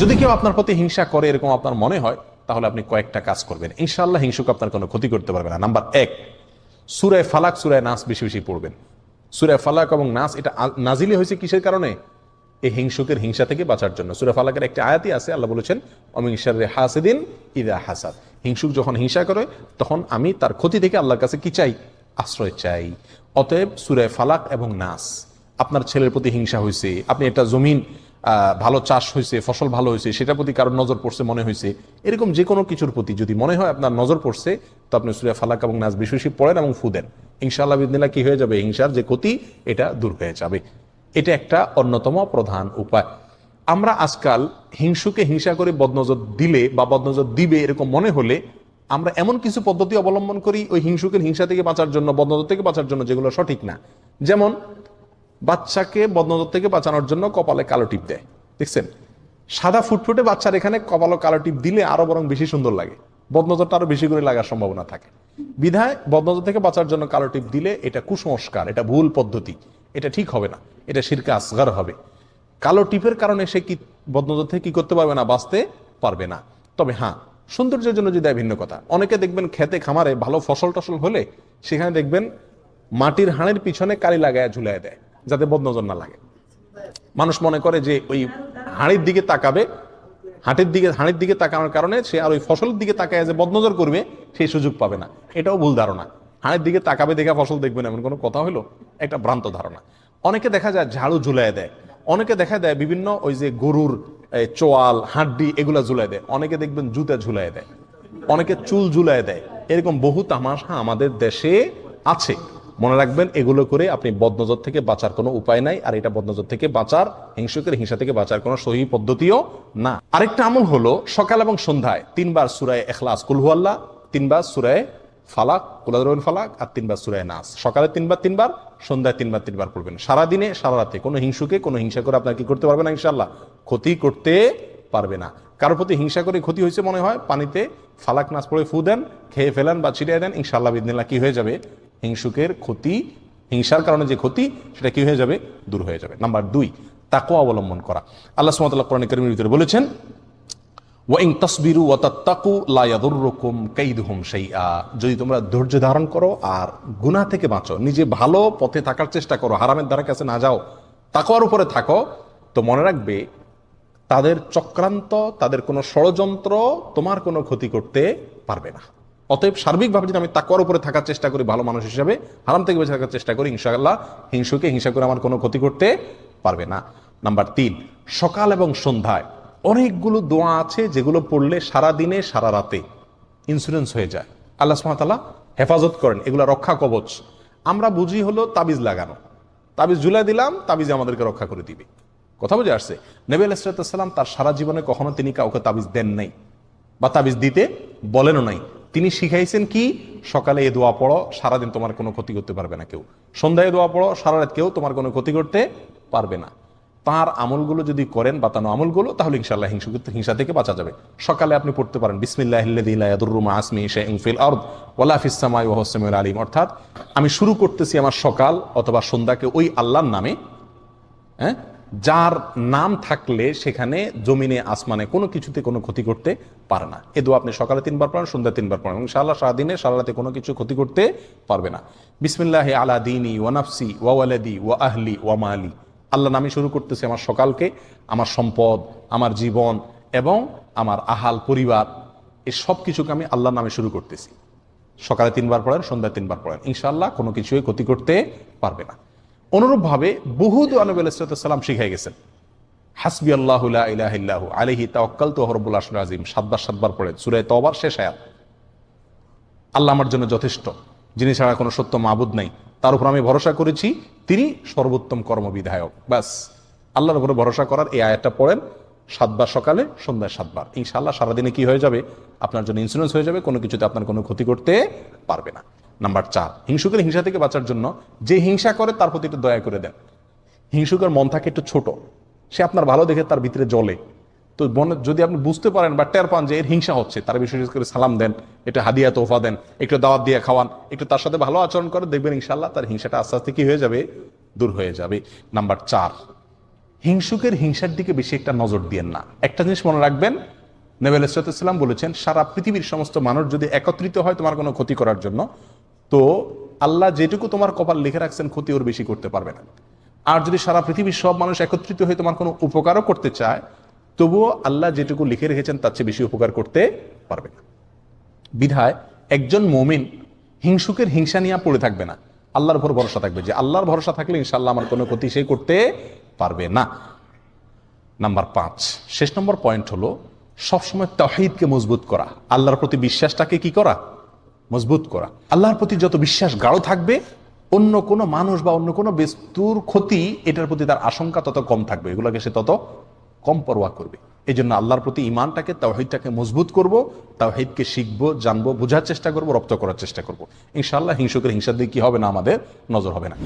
যদি কেউ আপনার প্রতি হিংসা করে এরকম আপনার মনে হয়, তাহলে আপনি কয়েকটা কাজ করবেন। ইনশাল্লাহ হিংসুক আপনার কোনো ক্ষতি করতে পারবে না। নাম্বার এক সুরায় ফালাক সুরায় নাস বেশি বেশি পড়বেন। সুরায় ফালাক এবং নাস, এটা নাজিলি হয়েছে কিসের কারণে? এই হিংসুকের হিংসা থেকে বাঁচার জন্য। সুরা ফালাকের একটা আয়াতি আছে, আল্লাহ বলেছেন অমিংসার হাসিদিন ইদা হাসাদ। হিংসুক যখন হিংসা করে, তখন আমি তার ক্ষতি থেকে আল্লাহর কাছে কি চাই? আশ্রয় চাই। অতএব সুরায় ফালাক এবং নাস, আপনার ছেলের প্রতি হিংসা হয়েছে, আপনি একটা জমিন ভালো চাষ হয়েছে, ফসল ভালো হয়েছে, সেটার প্রতি কারোর নজর পড়ছে, মনে হয়েছে। এরকম যে কোনো কিছুর প্রতি যদি মনে হয় আপনার নজর পড়ছে, তো আপনি সুরিয়া ফালাক এবং নাজ বেশি বেশি পড়েন এবং ফু দেন। ইনশাআল্লাহ বিদিনা কি হয়ে যাবে? হিংসার যে ক্ষতি, এটা দূর হয়ে যাবে। এটা একটা অন্যতম প্রধান উপায়। আমরা আজকাল হিংসুকে হিংসা করে বদনজর দিলে বা বদনজর দিবে এরকম মনে হলে, আমরা এমন কিছু পদ্ধতি অবলম্বন করি, ওই হিংসুকের হিংসা থেকে বাঁচার জন্য, বদনজর থেকে বাঁচার জন্য যেগুলো সঠিক না। যেমন বাচ্চাকে বদনজর থেকে বাঁচানোর জন্য কপালে কালো টিপ দেয়। দেখছেন? সাদা ফুটফুটে বাচ্চার এখানে কপালে কালো টিপ দিলে আরও বরং বেশি সুন্দর লাগে। বদনজরটা আরও বেশি করে লাগার সম্ভাবনা থাকে। বিধায় বদনজর থেকে বাঁচার জন্য কালো টিপ দিলে এটা কুসংস্কার, এটা ভুল পদ্ধতি। এটা ঠিক হবে না। এটা শিরকে আসগার হবে। কালো টিপের কারণে সে কি বদনজর থেকে কি করতে পারবে না, বাঁচতে পারবে না। তবে হ্যাঁ সৌন্দর্যের জন্য যদি ভিন্ন কথা। অনেকে দেখবেন খেতে খামারে ভালো ফসল টসল হলে সেখানে দেখবেন মাটির হাড়ের পিছনে কালি লাগায় ঝুলাই দেয়। যাতে বদনজর না লাগে। মানুষ মনে করে যে ওই হাঁড়ির দিকে তাকাবে, হাটের দিকে, হাঁড়ির দিকে তাকানোর কারণে সে আর ওই ফসলের দিকে তাকায় যে বদনজর করবে সেই সুযোগ পাবে না। এটাও ভুল ধারণা। হাঁড়ির দিকে তাকাবে দেখা ফসল দেখবে না, এমন কোনো কথা হলো? একটা ভ্রান্ত ধারণা। অনেকে দেখা যায় ঝাড়ু ঝুলাই দেয়। অনেকে দেখা দেয় বিভিন্ন ওই যে গরুর চোয়াল, হাড্ডি এগুলা ঝুলাই দেয়। অনেকে দেখবেন জুতা ঝুলাই দেয়। অনেকে চুল ঝুলাই দেয়। এরকম বহু তামাশা আমাদের দেশে আছে। মনে রাখবেন, এগুলো করে আপনি বদনজর থেকে বাঁচার কোনো উপায় নাই, আর এটা বদনজর থেকে বাঁচার, হিংসুকের হিংসা থেকে বাঁচার কোনো সহি পদ্ধতিও না। আরেকটা আমল হলো, সকাল এবং সন্ধ্যায় তিনবার সুরায় এখলাস কুলহুয়াল্লাহ তিনবার সুরায় ফালাক কুলাদরবিন ফালাক, আর তিনবার সুরায় নাস। সকালে তিনবার তিনবার, সন্ধ্যায় তিনবার তিনবার পড়বেন। সারাদিনে সারা রাতে কোনো হিংসুকে, কোনো হিংসা করে আপনার কি করতে পারবে না ইনশাল্লাহ ক্ষতি করতে পারবে না। কারোর প্রতি হিংসা করে ক্ষতি হয়েছে মনে হয়, পানিতে ফালাক নাচ পড়ে ফু দেন, খেয়ে ফেলেন বা ছিটিয়ে দেন ইনশাল্লাহ বিদিনিল্লা কি হয়ে যাবে? হিংসুকের ক্ষতি, হিংসার কারণে যে ক্ষতি, সেটা কি হয়ে যাবে? দূর হয়ে যাবে। নাম্বার দুই তাকে অবলম্বন করা। আল্লাহ সুমতাল্লাহ কোরআন করিমের ভিতরে বলেছেন ওয়াইং তসবিরু ওয়াতাত্তাকু লা ইয়াদুররুকুম কাইদুহুম শাইআ। যদি তোমরা ধৈর্য ধারণ করো আর গুনাহ থেকে বাঁচো, নিজে ভালো পথে থাকার চেষ্টা করো, হারামের দ্বারা কাছে না যাও, তাকওয়ার উপরে থাকো, তো মনে রাখবে তাদের চক্রান্ত, তাদের কোনো ষড়যন্ত্র তোমার কোনো ক্ষতি করতে পারবে না। অতএব সার্বিকভাবে যদি আমি তাকওয়ার উপরে থাকার চেষ্টা করি ভালো মানুষ হিসাবে, হারাম থেকে বেঁচে থাকার চেষ্টা করি, ইনশাআল্লাহ হিংসুকে হিংসা করে আমার কোনো ক্ষতি করতে পারবে না। নাম্বার তিন, সকাল এবং সন্ধ্যায় অনেকগুলো দোয়া আছে যেগুলো পড়লে সারা দিনে সারা রাতে ইন্স্যুরেন্স হয়ে যায়। আল্লাহ সুমাতাল্লাহ হেফাজত করেন, এগুলো রক্ষা কবচ। আমরা বুঝি হলো তাবিজ লাগানো। তাবিজ ঝুলাই দিলাম, তাবিজ আমাদেরকে রক্ষা করে দিবে। কথা বুঝে আসছে? নবী আলাইসালাম তার সারা জীবনে কখনো তিনি কাউকে তাবিজ দেন নাই বা তাবিজ দিতে বলেনও নাই। তিনি শিখাইছেন কি? সকালে এ দোয়া পড়ো, সারাদিন তোমার কোনো ক্ষতি করতে পারবে না কেউ। সন্ধ্যায় দোয়া পড়ো, সারা রাত কেউ তোমার কোনো ক্ষতি করতে পারবে না। তার আমলগুলো যদি করেন, বাতানো আমলগুলো, তাহলে ইনশাল্লাহ হিংসা হিংসা থেকে বাঁচা যাবে। সকালে আপনি পড়তে পারেন ওহসমিউল আলিম। অর্থাৎ আমি শুরু করতেছি আমার সকাল অথবা সন্ধ্যাকে ওই আল্লাহর নামে হ্যাঁ? যার নাম থাকলে সেখানে জমিনে, আসমানে কোনো কিছুতে কোনো ক্ষতি করতে পারে না। এ আপনি সকালে তিনবার পড়েন সন্ধ্যা তিনবার পড়েন। এবং সারা সারাদিনে সারা রাতে কোনো কিছু ক্ষতি করতে পারবে না। বিসমিল্লাহ আলা দিনী ওয়ানাফসি ওয়াওয়ালাদি ওয়া আহলি ওয়া মালি। আল্লাহ নামে শুরু করতেছি আমার সকালকে, আমার সম্পদ, আমার জীবন এবং আমার আহাল, পরিবার। এই সব কিছুকে আমি আল্লাহ নামে শুরু করতেছি। সকালে তিনবার পড়েন, সন্ধ্যায় তিনবার পড়েন। ইনশাল্লাহ কোনো কিছুই ক্ষতি করতে পারবে না। অনুরূপভাবে বহু আনবী আলাইসালাম শিখাই গেছেন। হাসবি আল্লাহ আলহি তাওয়াক্কাল তো আসর আজিম সাতবার সাতবার পড়ে সুরায় তবার শেষ আয়াত। আল্লাহ আমার জন্য যথেষ্ট। যিনি ছাড়া কোনো সত্য মাবুদ নাই। তার উপর আমি ভরসা করেছি। তিনি সর্বোত্তম কর্মবিধায়ক। ব্যাস। আল্লাহর উপরে ভরসা করার এই আয়াতটা পড়েন। সাতবার সকালে, সন্ধ্যায় সাতবার। ইনশাআল্লাহ সারাদিনে কি হয়ে যাবে? আপনার জন্য ইন্স্যুরেন্স হয়ে যাবে। কোনো কিছুতে আপনার কোনো ক্ষতি করতে পারবে না। নাম্বার চার, হিংসুকের হিংসা থেকে বাঁচার জন্য যে হিংসা করে তার প্রতি একটু দয়া করে দেন। হিংসুকের মন থাকে একটু ছোট, সে আপনার ভালো দেখে তার ভিতরে জলে তো মনে, যদি আপনি বুঝতে পারেন বা টের পান যে এর হিংসা হচ্ছে, তার বিশেষ করে সালাম দেন, একটু হাদিয়া তোফা দেন, একটু দাওয়াত দিয়ে খাওয়ান, একটু তার সাথে ভালো আচরণ করে দেখবেন ইনশাল্লাহ তার হিংসাটা আস্তে আস্তে কি হয়ে যাবে? দূর হয়ে যাবে। নাম্বার চার, হিংসুকের হিংসার দিকে বেশি একটা নজর দিয়েন না। একটা জিনিস মনে রাখবেন নেবেল ইসলাম বলেছেন, সারা পৃথিবীর সমস্ত মানুষ যদি একত্রিত হয় তোমার কোনো ক্ষতি করার জন্য তো আল্লাহ যেটুকু তোমার কপাল লিখে রাখছেন, ক্ষতি ওর বেশি করতে পারবে না। আর যদি সারা পৃথিবীর সব মানুষ একত্রিত হয়ে তোমার কোনো উপকারও করতে চায়, তবুও আল্লাহ যেটুকু লিখে রেখেছেন, তার চেয়ে বেশি উপকার করতে পারবে না। বিধায় একজন মমিন হিংসুকের হিংসা নিয়ে পড়ে থাকবে না। আল্লাহর উপর ভরসা থাকবে যে আল্লাহর ভরসা থাকলে ইনশাল্লাহ আমার কোনো ক্ষতি সে করতে পারবে না। নাম্বার পাঁচ, শেষ নম্বর পয়েন্ট হলো সবসময় তহিদকে মজবুত করা। আল্লাহর প্রতি বিশ্বাসটাকে কি করা? মজবুত করা। আল্লাহর প্রতি যত বিশ্বাস গাঢ় থাকবে, অন্য কোনো মানুষ বা অন্য কোনো বস্তুর ক্ষতি এটার প্রতি তার আশঙ্কা তত কম থাকবে। এগুলোকে সে তত কম পরোয়া করবে। এই জন্য আল্লাহর প্রতি ইমানটাকে তাওহিদটাকে মজবুত করব, তাওহিদকে শিখব, জানব, বোঝার চেষ্টা করব, রপ্ত করার চেষ্টা করব। ইনশাআল্লাহ হিংসুকের হিংসার দিকে কি হবে না আমাদের নজর হবে না।